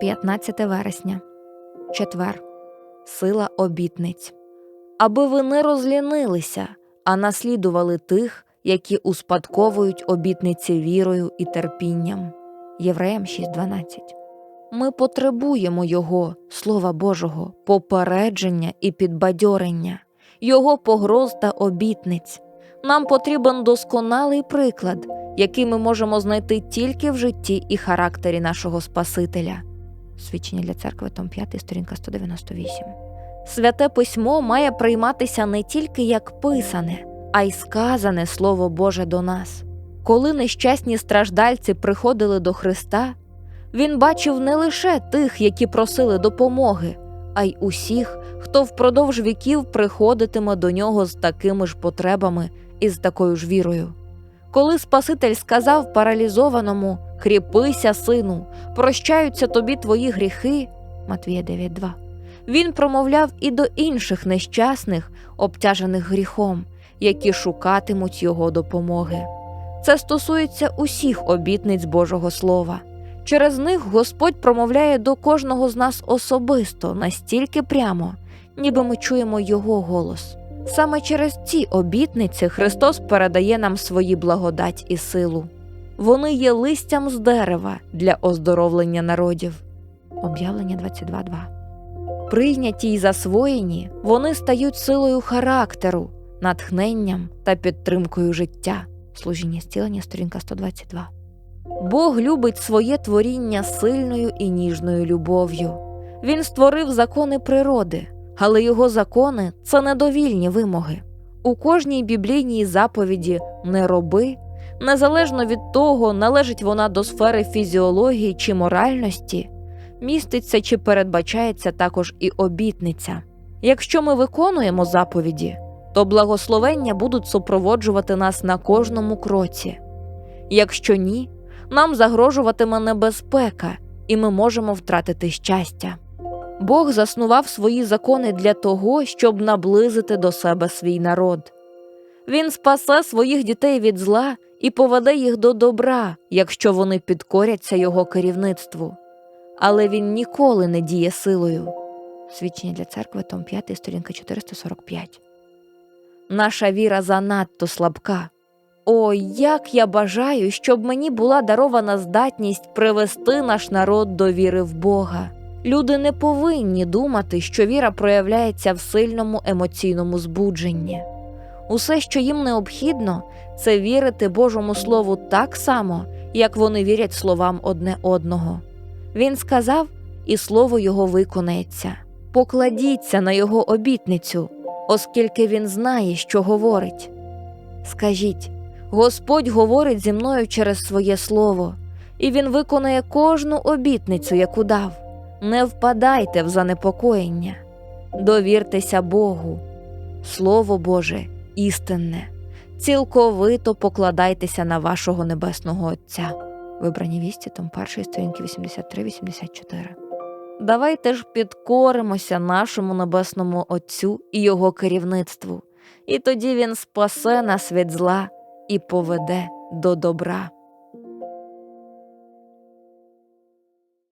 15 вересня, четвер, сила обітниць. Аби ви не розлінилися, а наслідували тих, які успадковують обітниці вірою і терпінням. Євреям 6.12. Ми потребуємо Його, Слова Божого, попередження і підбадьорення, Його погроз та обітниць. Нам потрібен досконалий приклад, який ми можемо знайти тільки в житті і характері нашого Спасителя. Свідчення для церкви, Том 5, сторінка 198. Святе письмо має прийматися не тільки як писане, а й сказане Слово Боже до нас. Коли нещасні страждальці приходили до Христа, Він бачив не лише тих, які просили допомоги, а й усіх, хто впродовж віків приходитиме до нього з такими ж потребами і з такою ж вірою. Коли Спаситель сказав паралізованому Кріпися, сину, прощаються тобі твої гріхи, Матвія 9.2, він промовляв і до інших нещасних, обтяжених гріхом, які шукатимуть його допомоги. Це стосується усіх обітниць Божого Слова. Через них Господь промовляє до кожного з нас особисто, настільки прямо, ніби ми чуємо Його голос. Саме через ці обітниці Христос передає нам свої благодать і силу. Вони є листям з дерева для оздоровлення народів. Об'явлення 22.2 Прийняті й засвоєні, вони стають силою характеру, натхненням та підтримкою життя. Служіння зцілення, сторінка 122. Бог любить своє творіння сильною і ніжною любов'ю. Він створив закони природи, але його закони це недовільні вимоги. У кожній біблійній заповіді не роби, незалежно від того, належить вона до сфери фізіології чи моральності, міститься чи передбачається також і обітниця. Якщо ми виконуємо заповіді, то благословення будуть супроводжувати нас на кожному кроці. Якщо ні, нам загрожуватиме небезпека, і ми можемо втратити щастя. Бог заснував свої закони для того, щоб наблизити до себе свій народ. Він спасе своїх дітей від зла і поведе їх до добра, якщо вони підкоряться його керівництву. Але він ніколи не діє силою. Свідчення для церкви, Том 5, сторінка 445. Наша віра занадто слабка. О, як я бажаю, щоб мені була дарована здатність привести наш народ до віри в Бога. Люди не повинні думати, що віра проявляється в сильному емоційному збудженні. Усе, що їм необхідно, це вірити Божому Слову так само, як вони вірять словам одне одного. Він сказав, і слово його виконається. Покладіться на його обітницю, оскільки він знає, що говорить. Скажіть, Господь говорить зі мною через своє слово, і Він виконає кожну обітницю, яку дав. Не впадайте в занепокоєння, довіртеся Богу, Слово Боже істинне, цілковито покладайтеся на вашого Небесного Отця. Вибрані вісті, том 1 сторінки 83-84. Давайте ж підкоримося нашому Небесному Отцю і Його керівництву, і тоді Він спасе нас від зла і поведе до добра.